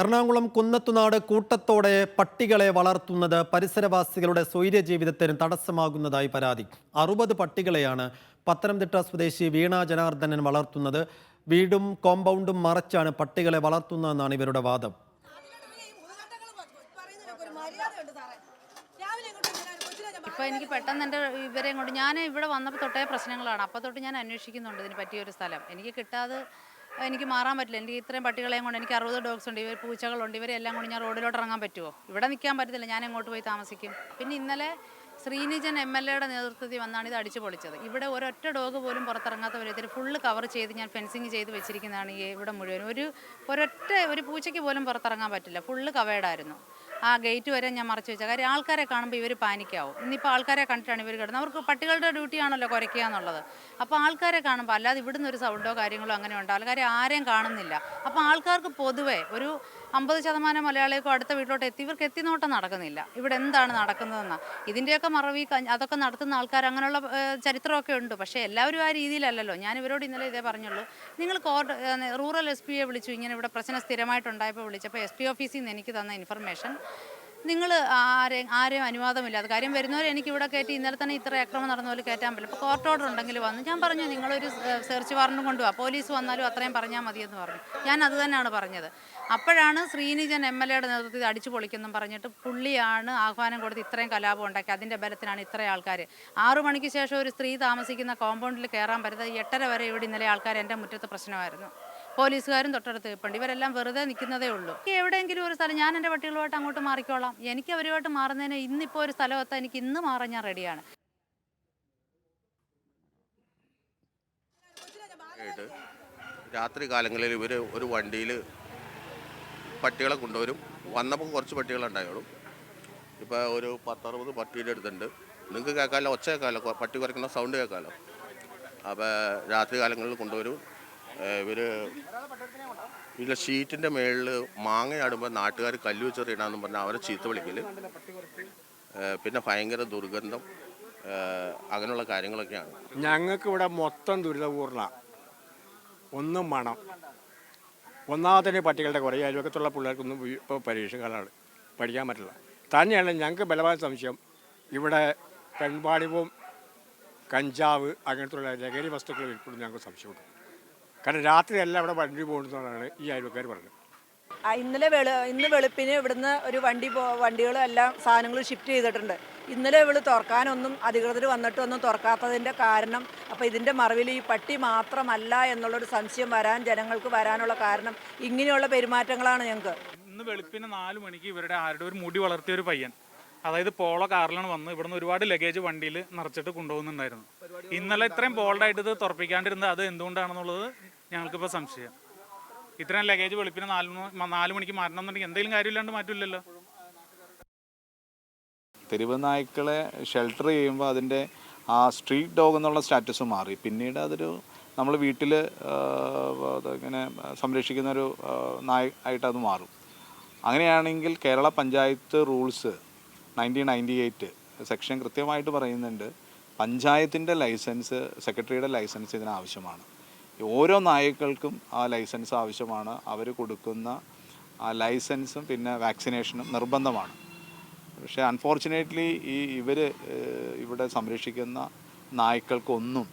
എറണാകുളം കുന്നത്തുനാട് കൂട്ടത്തോടെ പട്ടികളെ വളർത്തുന്നത് പരിസരവാസികളുടെ സ്വൈര്യ ജീവിതത്തിന് തടസ്സമാകുന്നതായി പരാതി. അറുപത് പട്ടികളെയാണ് പത്തനംതിട്ട സ്വദേശി വീണ ജനാർദ്ദനൻ വളർത്തുന്നത്. വീടും കോമ്പൗണ്ടും മറച്ചാണ് പട്ടികളെ വളർത്തുന്നതെന്നാണ് ഇവരുടെ വാദം. ഇപ്പൊ എനിക്ക് പെട്ടെന്ന് എന്റെ ഇവരെ കൊണ്ട് ഞാൻ ഇവിടെ വന്നപ്പോൾ തൊട്ടേ പ്രശ്നങ്ങളാണ്. അപ്പോൾ തൊട്ട് ഞാൻ അന്വേഷിക്കുന്നുണ്ട് ഇതിന് പറ്റിയ ഒരു സ്ഥലം. എനിക്ക് കിട്ടാതെ എനിക്ക് മാറാൻ പറ്റില്ല. എനിക്ക് ഇത്രയും പട്ടികളെയും കൊണ്ട് എനിക്ക് അറുപത് ഡോഗ്സ് ഉണ്ട്. ഇവർ പൂച്ചകളുണ്ട്. ഇവരെല്ലാം കൊണ്ട് ഞാൻ റോഡിലോട്ട് ഇറങ്ങാൻ പറ്റുമോ ഇവിടെ നിൽക്കാൻ പറ്റത്തില്ല. ഞാൻ എങ്ങോട്ട് പോയി താമസിക്കും? പിന്നെ ഇന്നലെ ശ്രീനിജൻ എം എൽ എയുടെ നേതൃത്വത്തിൽ വന്നാണ് ഇത് അടിച്ചു പൊളിച്ചത്. ഇവിടെ ഒരൊറ്റ ഡോഗ് പോലും പുറത്തിറങ്ങാത്ത വിധത്തിൽ ഫുള്ള് കവർ ചെയ്ത് ഞാൻ ഫെൻസിങ് ചെയ്ത് വെച്ചിരിക്കുന്നതാണ് ഈ ഇവിടെ മുഴുവൻ ഒരു ഒരൊറ്റ ഒരു പൂച്ചയ്ക്ക് പോലും പുറത്തിറങ്ങാൻ പറ്റില്ല. ഫുള്ള് കവേഡായിരുന്നു ആ ഗേറ്റ് വരെ ഞാൻ മറച്ചു വെച്ചാൽ കാര്യം ആൾക്കാരെ കാണുമ്പോൾ ഇവർ പാനിക്കാവും. ഇന്നിപ്പോൾ ആൾക്കാരെ കണ്ടിട്ടാണ് ഇവർ കിടന്നത്. അവർക്ക് പട്ടികളുടെ ഡ്യൂട്ടിയാണല്ലോ കുറയ്ക്കുക എന്നുള്ളത്. അപ്പോൾ ആൾക്കാരെ കാണുമ്പോൾ അല്ലാതെ ഇവിടുന്ന് ഒരു സൗണ്ടോ കാര്യങ്ങളോ അങ്ങനെ ഉണ്ടാവില്ല. കാര്യം ആരെയും കാണുന്നില്ല. അപ്പോൾ ആൾക്കാർക്ക് പൊതുവേ ഒരു അമ്പത് ശതമാനം മലയാളികൾക്കും അടുത്ത വീട്ടിലോട്ട് എത്തി. ഇവർക്ക് എത്തിനോട്ടം നടക്കുന്നില്ല. ഇവിടെ എന്താണ് നടക്കുന്നതെന്ന്. ഇതിന്റെയൊക്കെ മറവി അതൊക്കെ നടത്തുന്ന ആൾക്കാർ അങ്ങനെയുള്ള ചരിത്രമൊക്കെ ഉണ്ട്. പക്ഷേ എല്ലാവരും ആ രീതിയിലല്ലല്ലോ. ഞാൻ ഇവരോട് ഇന്നലെ ഇതേ പറഞ്ഞുള്ളൂ. നിങ്ങൾ കോർട്ട് റൂറൽ എസ് പിയെ വിളിച്ചു. ഇങ്ങനെ ഇവിടെ പ്രശ്നം സ്ഥിരമായിട്ടുണ്ടായപ്പോൾ വിളിച്ചപ്പോൾ എസ് പി ഓഫീസിൽ നിന്ന് എനിക്ക് തന്ന ഇൻഫർമേഷൻ. നിങ്ങൾ ആരെ ആരെയും അനുവാദമില്ലാതെ കാര്യം വരുന്നവർ എനിക്ക് ഇവിടെ കയറ്റി ഇന്നലെ തന്നെ ഇത്ര അക്രമം നടന്ന പോലെ കയറ്റാൻ പറ്റില്ല. ഇപ്പോൾ കോർട്ട് ഓർഡർ ഉണ്ടെങ്കിൽ വന്ന്. ഞാൻ പറഞ്ഞു നിങ്ങളൊരു സെർച്ച് വാറണ്ടും കൊണ്ടുപോവാ പോലീസ് വന്നാലും അത്രയും പറഞ്ഞാൽ മതിയെന്ന് പറഞ്ഞു. ഞാൻ അത് തന്നെയാണ് പറഞ്ഞത്. അപ്പോഴാണ് ശ്രീനിജൻ എം എൽ എയുടെ നേതൃത്വത്തിൽ അടിച്ചു പൊളിക്കുന്നു പറഞ്ഞിട്ട് പുള്ളിയാണ് ആഹ്വാനം കൊടുത്ത് ഇത്രയും കലാപം ഉണ്ടാക്കി. അതിന്റെ ബലത്തിനാണ് ഇത്രയും ആൾക്കാർ ആറു മണിക്ക് ശേഷം ഒരു സ്ത്രീ താമസിക്കുന്ന കോമ്പൗണ്ടിൽ കയറാൻ പറ്റുന്നത് എട്ടര വരെ ഇവിടെ ഇന്നലെ ആൾക്കാർ എന്റെ മുറ്റത്ത് പ്രശ്നമായിരുന്നു. പോലീസുകാരും തൊട്ടടുത്ത് നിൽപ്പുണ്ട് ഇവരെല്ലാം വെറുതെ നിൽക്കുന്നതേ ഉള്ളൂ. എവിടെയെങ്കിലും ഒരു സ്ഥലം ഞാൻ എന്റെ പട്ടികളുമായിട്ട് അങ്ങോട്ട് മാറിക്കോളാം. എനിക്ക് അവരുമായിട്ട് മാറുന്നതിന് ഇന്നിപ്പോൾ ഒരു സ്ഥലം എത്താൻ എനിക്ക് ഇന്ന് മാറാൻ ഞാൻ റെഡിയാണ്. രാത്രി കാലങ്ങളിൽ ഇവർ ഒരു വണ്ടിയിൽ പട്ടികളെ കൊണ്ടുവരും. വന്നപ്പോൾ കുറച്ച് പട്ടികളുണ്ടായോളും ഇപ്പോൾ ഒരു പത്തറുപത് പട്ടിയുടെ അടുത്തുണ്ട്. നിങ്ങൾക്ക് കേൾക്കാമല്ലോ ഒച്ച കേൾക്കാമല്ലോ പട്ടി കുറയ്ക്കുന്ന സൗണ്ട് കേൾക്കാമല്ലോ. അപ്പോൾ രാത്രി കാലങ്ങളിൽ കൊണ്ടുവരും. ഇവർ ഇതിലെ ഷീറ്റിന്റെ മേളിൽ മാങ്ങയാടുമ്പോൾ നാട്ടുകാർ കല്ല് വെച്ചെറിയണമെന്ന് പറഞ്ഞാൽ അവരെ ചീത്ത വിളിക്കൽ പിന്നെ ഭയങ്കര ദുർഗന്ധം. അങ്ങനെയുള്ള കാര്യങ്ങളൊക്കെയാണ്. ഞങ്ങൾക്ക് ഇവിടെ മൊത്തം ദുരിതപൂർണ ഒന്നും മണം. ഒന്നാമത്തെ പട്ടികളുടെ കുറേ അയൽവക്കത്തുള്ള പിള്ളേർക്കൊന്നും ഇപ്പോൾ പരീക്ഷ കാലമാണ്. പഠിക്കാൻ പറ്റില്ല. തന്നെയാണ് ഞങ്ങൾക്ക് ബലമായ സംശയം. ഇവിടെ പെൺപാടിവും കഞ്ചാവ് അങ്ങനത്തുള്ള ലഹരി വസ്തുക്കൾ വിൽക്കുന്നു ഞങ്ങൾക്ക് സംശയമുണ്ട്. കാരണം രാത്രിയല്ല അവിടെ വണ്ടി പോകുന്നതാണ് ഈ അയൽവക്കാർ പറഞ്ഞത്. ഇന്നലെ വെളു ഇന്ന് വെളുപ്പിന് ഇവിടുന്ന് ഒരു വണ്ടി പോ വണ്ടികളും എല്ലാം സാധനങ്ങൾ ഷിഫ്റ്റ് ചെയ്തിട്ടുണ്ട്. ഇന്നലെ ഇവൾ തുറക്കാനൊന്നും അധികൃതർ വന്നിട്ടൊന്നും തുറക്കാത്തതിന്റെ കാരണം അപ്പോൾ ഇതിന്റെ മറവിൽ ഈ പട്ടി മാത്രമല്ല എന്നുള്ളൊരു സംശയം വരാൻ ജനങ്ങൾക്ക് വരാനുള്ള കാരണം ഇങ്ങനെയുള്ള പെരുമാറ്റങ്ങളാണ് ഞങ്ങൾക്ക്. ഇന്ന് വെളുപ്പിന് നാല് മണിക്ക് ഇവരുടെ ആരുടെ ഒരു മുടി വളർത്തിയ ഒരു പയ്യൻ അതായത് പോളോ കാറിലാണ് വന്ന് ഇവിടുന്ന് ഒരുപാട് ലഗേജ് വണ്ടിയിൽ നിറച്ചിട്ട് കൊണ്ടുപോകുന്നുണ്ടായിരുന്നു. ഇന്നലെ ഇത്രയും ബോൾഡായിട്ട് ഇത് തുറപ്പിക്കാണ്ടിരുന്നത് അത് എന്തുകൊണ്ടാണെന്നുള്ളത് ഞങ്ങൾക്കിപ്പോൾ സംശയം. ഇത്രയും ലഗേജ് വെളുപ്പിന് നാല് നാല് മണിക്ക് മാറണം എന്നുണ്ടെങ്കിൽ എന്തെങ്കിലും കാര്യമില്ലാണ്ട് മാറ്റില്ലല്ലോ. തെരുവ് നായ്ക്കളെ ഷെൽട്ടർ ചെയ്യുമ്പോൾ അതിന്റെ ആ സ്ട്രീറ്റ് ഡോഗ് എന്നുള്ള സ്റ്റാറ്റസ് മാറി. പിന്നീട് അതൊരു നമ്മൾ വീട്ടിൽ ഇങ്ങനെ സംരക്ഷിക്കുന്ന ഒരു നായ ആയിട്ട് അത് മാറും. അങ്ങനെയാണെങ്കിൽ Kerala panchayat rules nineteen ninety eight section കൃത്യമായിട്ട് പറയുന്നുണ്ട്. പഞ്ചായത്തിന്റെ ലൈസൻസ് സെക്രട്ടറിയുടെ ലൈസൻസ് ഇതിന് ആവശ്യമാണ് ഓരോ നായ്ക്കൾക്കും ആ ലൈസൻസ് ആവശ്യമാണ്. അവർ കൊടുക്കുന്ന ആ ലൈസൻസും പിന്നെ വാക്സിനേഷനും നിർബന്ധമാണ്. പക്ഷേ അൺഫോർച്ചുനേറ്റ്ലി ഈ ഇവർ ഇവിടെ സംരക്ഷിക്കുന്ന നായ്ക്കൾക്കൊന്നും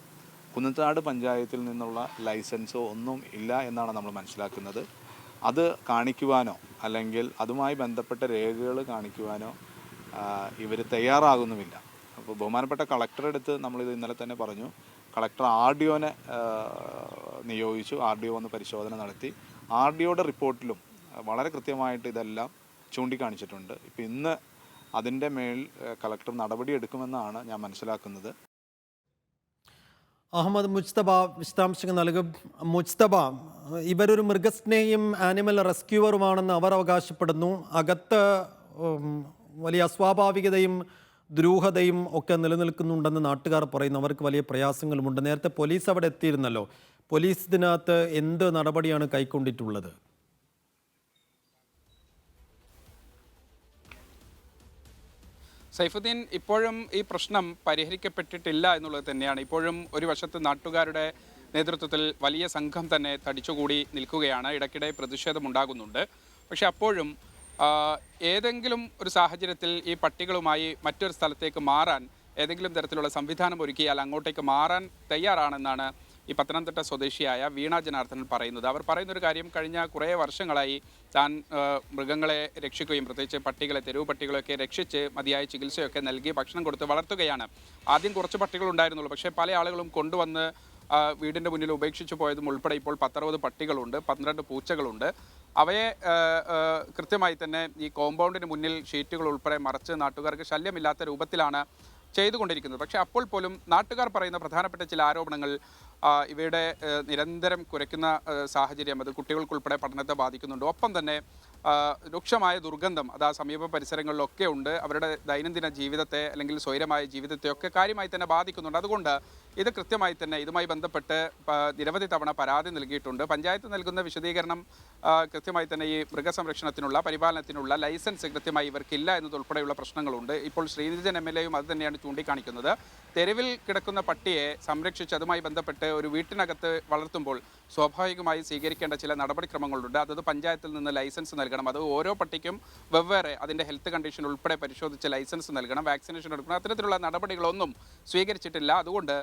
കുന്നത്താട് പഞ്ചായത്തിൽ നിന്നുള്ള ലൈസൻസോ ഒന്നും ഇല്ല എന്നാണ് നമ്മൾ മനസ്സിലാക്കുന്നത്. അത് കാണിക്കുവാനോ അല്ലെങ്കിൽ അതുമായി ബന്ധപ്പെട്ട രേഖകൾ കാണിക്കുവാനോ ഇവർ തയ്യാറാകുന്നുമില്ല. അപ്പോൾ ബഹുമാനപ്പെട്ട കളക്ടറെ അടുത്ത് നമ്മളിത് ഇന്നലെ തന്നെ പറഞ്ഞു. കളക്ടർ ആർ ഡി ഒനെ നിയോഗിച്ചു ആർ ഡി ഒ ഒന്ന് പരിശോധന നടത്തി. ആർ ഡി ഒയുടെ റിപ്പോർട്ടിലും വളരെ കൃത്യമായിട്ട് ഇതെല്ലാം ചൂണ്ടിക്കാണിച്ചിട്ടുണ്ട്. ഇപ്പം ഇന്ന് അതിന്റെ മേൽ കളക്ടർ നടപടി എടുക്കുമെന്നാണ് ഞാൻ മനസ്സിലാക്കുന്നത്. അഹമ്മദ് മുജ്തബ വിശദാംശങ്ങൾ നൽകും. മുജ്തബ ഇവരൊരു മൃഗസ്നേഹിയും ആനിമൽ റെസ്ക്യൂവറുമാണെന്ന് അവർ അവകാശപ്പെടുന്നു. അകത്ത് വലിയ അസ്വാഭാവികതയും ദുരൂഹതയും ഒക്കെ നിലനിൽക്കുന്നുണ്ടെന്ന് നാട്ടുകാർ പറയുന്നു. അവർക്ക് വലിയ പ്രയാസങ്ങളുമുണ്ട്. നേരത്തെ പോലീസ് അവിടെ എത്തിയിരുന്നല്ലോ. പോലീസ് ഇതിനകത്ത് എന്ത് നടപടിയാണ് കൈക്കൊണ്ടിട്ടുള്ളത്? സൈഫുദ്ദീൻ ഇപ്പോഴും ഈ പ്രശ്നം പരിഹരിക്കപ്പെട്ടിട്ടില്ല എന്നുള്ളത് തന്നെയാണ്. ഇപ്പോഴും ഒരു വശത്ത് നാട്ടുകാരുടെ നേതൃത്വത്തിൽ വലിയ സംഘം തന്നെ തടിച്ചുകൂടി നിൽക്കുകയാണ്. ഇടയ്ക്കിടെ പ്രതിഷേധമുണ്ടാകുന്നുണ്ട്. പക്ഷെ അപ്പോഴും ഏതെങ്കിലും ഒരു സാഹചര്യത്തിൽ ഈ പട്ടികളുമായി മറ്റൊരു സ്ഥലത്തേക്ക് മാറാൻ ഏതെങ്കിലും തരത്തിലുള്ള സംവിധാനം ഒരുക്കിയാൽ അങ്ങോട്ടേക്ക് മാറാൻ തയ്യാറാണെന്നാണ് ഈ പത്തനംതിട്ട സ്വദേശിയായ വീണ ജനാർദ്ദനൻ പറയുന്നത്. അവർ പറയുന്നൊരു കാര്യം കഴിഞ്ഞ കുറേ വർഷങ്ങളായി താൻ മൃഗങ്ങളെ രക്ഷിക്കുകയും പ്രത്യേകിച്ച് പട്ടികളെ തെരുവ് പട്ടികളെയൊക്കെ രക്ഷിച്ച് മതിയായ ചികിത്സയൊക്കെ നൽകി ഭക്ഷണം കൊടുത്ത് വളർത്തുകയാണ്. ആദ്യം കുറച്ച് പട്ടികൾ ഉണ്ടായിരുന്നുള്ളൂ പക്ഷേ പല ആളുകളും കൊണ്ടുവന്ന് വീടിന്റെ മുന്നിൽ ഉപേക്ഷിച്ചു പോയതും ഉൾപ്പെടെ ഇപ്പോൾ പത്തറുപത് പട്ടികളുണ്ട് പന്ത്രണ്ട് പൂച്ചകളുണ്ട്. അവയെ കൃത്യമായി തന്നെ ഈ കോമ്പൗണ്ടിന് മുന്നിൽ ഷീറ്റുകൾ ഉൾപ്പെടെ മറച്ച് നാട്ടുകാർക്ക് ശല്യമില്ലാത്ത രൂപത്തിലാണ് ചെയ്തുകൊണ്ടിരിക്കുന്നത്. പക്ഷേ അപ്പോൾ പോലും നാട്ടുകാർ പറയുന്ന പ്രധാനപ്പെട്ട ചില ആരോപണങ്ങൾ ഇവയുടെ നിരന്തരം കുരയ്ക്കുന്ന സാഹചര്യം അത് കുട്ടികൾക്കുൾപ്പെടെ പഠനത്തെ ബാധിക്കുന്നുണ്ട്. ഒപ്പം തന്നെ രൂക്ഷമായ ദുർഗന്ധം അത് ആ സമീപ പരിസരങ്ങളിലൊക്കെ ഉണ്ട്. അവരുടെ ദൈനംദിന ജീവിതത്തെ അല്ലെങ്കിൽ സ്വൈരമായ ജീവിതത്തെയൊക്കെ കാര്യമായി തന്നെ ബാധിക്കുന്നുണ്ട്. അതുകൊണ്ട് ഇത് കൃത്യമായി തന്നെ ഇതുമായി ബന്ധപ്പെട്ട് നിരവധി തവണ പരാതി നൽകിയിട്ടുണ്ട്. പഞ്ചായത്ത് നൽകുന്ന വിശദീകരണം കൃത്യമായി തന്നെ ഈ മൃഗസംരക്ഷണത്തിനുള്ള പരിപാലനത്തിനുള്ള ലൈസൻസ് കൃത്യമായി ഇവർക്കില്ല എന്നതുൾപ്പെടെയുള്ള പ്രശ്നങ്ങളുണ്ട്. ഇപ്പോൾ ശ്രീനിധൻ എം എൽ എയും അത് തന്നെയാണ് ചൂണ്ടിക്കാണിക്കുന്നത്. തെരുവിൽ കിടക്കുന്ന പട്ടിയെ സംരക്ഷിച്ച് അതുമായി ബന്ധപ്പെട്ട് ഒരു വീട്ടിനകത്ത് വളർത്തുമ്പോൾ സ്വാഭാവികമായി സ്വീകരിക്കേണ്ട ചില നടപടിക്രമങ്ങളുണ്ട്. അതത് പഞ്ചായത്തിൽ നിന്ന് ലൈസൻസ് നൽകണം. അത് ഓരോ പട്ടിക്കും വെവ്വേറെ അതിന്റെ ഹെൽത്ത് കണ്ടീഷൻ ഉൾപ്പെടെ പരിശോധിച്ച് ലൈസൻസ് നൽകണം വാക്സിനേഷൻ എടുക്കണം. അത്തരത്തിലുള്ള നടപടികളൊന്നും സ്വീകരിച്ചിട്ടില്ല. അതുകൊണ്ട്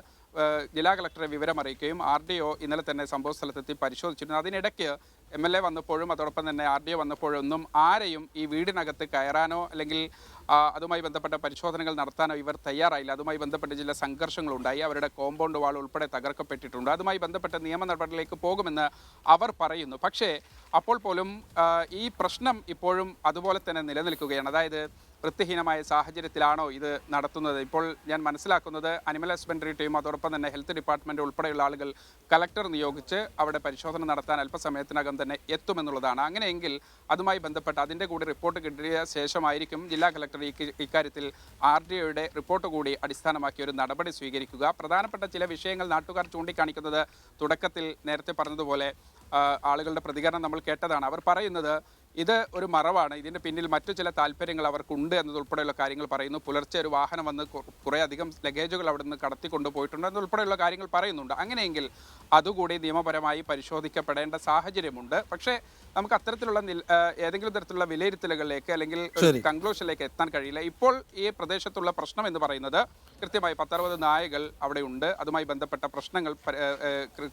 ജില്ലാ കളക്ടറെ വിവരം അറിയിക്കുകയും ആർ ഡി ഒ ഇന്നലെ തന്നെ സംഭവ സ്ഥലത്തെത്തി പരിശോധിച്ചിരുന്നു. അതിനിടയ്ക്ക് എം എൽ എ വന്നപ്പോഴും അതോടൊപ്പം തന്നെ ആർ ഡി ഒ വന്നപ്പോഴൊന്നും ആരെയും ഈ വീടിനകത്ത് കയറാനോ അല്ലെങ്കിൽ അതുമായി ബന്ധപ്പെട്ട പരിശോധനകൾ നടത്താനോ ഇവർ തയ്യാറായില്ല. അതുമായി ബന്ധപ്പെട്ട് ചില സംഘർഷങ്ങളുണ്ടായി. അവരുടെ കോമ്പൗണ്ട് വാൾ ഉൾപ്പെടെ തകർക്കപ്പെട്ടിട്ടുണ്ട്. അതുമായി ബന്ധപ്പെട്ട നിയമ നടപടിയിലേക്ക് പോകുമെന്ന് അവർ പറയുന്നു. പക്ഷേ അപ്പോൾ പോലും ഈ പ്രശ്നം ഇപ്പോഴും അതുപോലെ തന്നെ നിലനിൽക്കുകയാണ്. അതായത് വൃത്തിഹീനമായ സാഹചര്യത്തിലാണോ ഇത് നടത്തുന്നത്? ഇപ്പോൾ ഞാൻ മനസ്സിലാക്കുന്നത് അനിമൽ ഹസ്ബൻഡറി ടീം അതോടൊപ്പം തന്നെ ഹെൽത്ത് ഡിപ്പാർട്ട്മെന്റ് ഉൾപ്പെടെയുള്ള ആളുകൾ കലക്ടർ നിയോഗിച്ച് അവിടെ പരിശോധന നടത്താൻ അല്പസമയത്തിനകം തന്നെ എത്തുമെന്നുള്ളതാണ്. അങ്ങനെയെങ്കിൽ അതുമായി ബന്ധപ്പെട്ട് അതിന്റെ കൂടി റിപ്പോർട്ട് കിട്ടിയ ശേഷമായിരിക്കും ജില്ലാ കളക്ടർ ഈ ഇക്കാര്യത്തിൽ ആർ ഡി ഒയുടെ റിപ്പോർട്ട് കൂടി അടിസ്ഥാനമാക്കി ഒരു നടപടി സ്വീകരിക്കുക. പ്രധാനപ്പെട്ട ചില വിഷയങ്ങൾ നാട്ടുകാർ ചൂണ്ടിക്കാണിക്കുന്നത് തുടക്കത്തിൽ നേരത്തെ പറഞ്ഞതുപോലെ ആളുകളുടെ പ്രതികരണം നമ്മൾ കേട്ടതാണ്. അവർ പറയുന്നത് ഇത് ഒരു മറവാണ്. ഇതിന്റെ പിന്നിൽ മറ്റു ചില താല്പര്യങ്ങൾ അവർക്കുണ്ട് എന്നതുൾപ്പെടെയുള്ള കാര്യങ്ങൾ പറയുന്നു. പുലർച്ചെ ഒരു വാഹനം വന്ന് കുറേ അധികം ലഗേജുകൾ അവിടെ നിന്ന് കടത്തിക്കൊണ്ട് പോയിട്ടുണ്ട് എന്നുൾപ്പെടെയുള്ള കാര്യങ്ങൾ പറയുന്നുണ്ട്. അങ്ങനെയെങ്കിൽ അതുകൂടി നിയമപരമായി പരിശോധിക്കപ്പെടേണ്ട സാഹചര്യമുണ്ട്. പക്ഷേ നമുക്ക് അത്തരത്തിലുള്ള ഏതെങ്കിലും തരത്തിലുള്ള വിലയിരുത്തലുകളിലേക്ക് അല്ലെങ്കിൽ കൺക്ലൂഷനിലേക്ക് എത്താൻ കഴിയില്ല. ഇപ്പോൾ ഈ പ്രദേശത്തുള്ള പ്രശ്നം എന്ന് പറയുന്നത് കൃത്യമായി പത്തറുപത് നായകൾ അവിടെ ഉണ്ട് അതുമായി ബന്ധപ്പെട്ട പ്രശ്നങ്ങൾ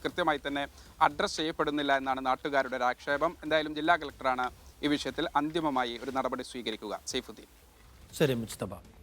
കൃത്യമായി തന്നെ അഡ്രസ്സ് ചെയ്യപ്പെടുന്നില്ല എന്നാണ് നാട്ടുകാരുടെ ഒരു ആക്ഷേപം എന്തായാലും ജില്ലാ കളക്ടറാണ് ഈ വിഷയത്തിൽ അന്തിമമായി ഒരു നടപടി സ്വീകരിക്കുക. സൈഫുദ്ദീൻ. ശരി മുസ്തഫ.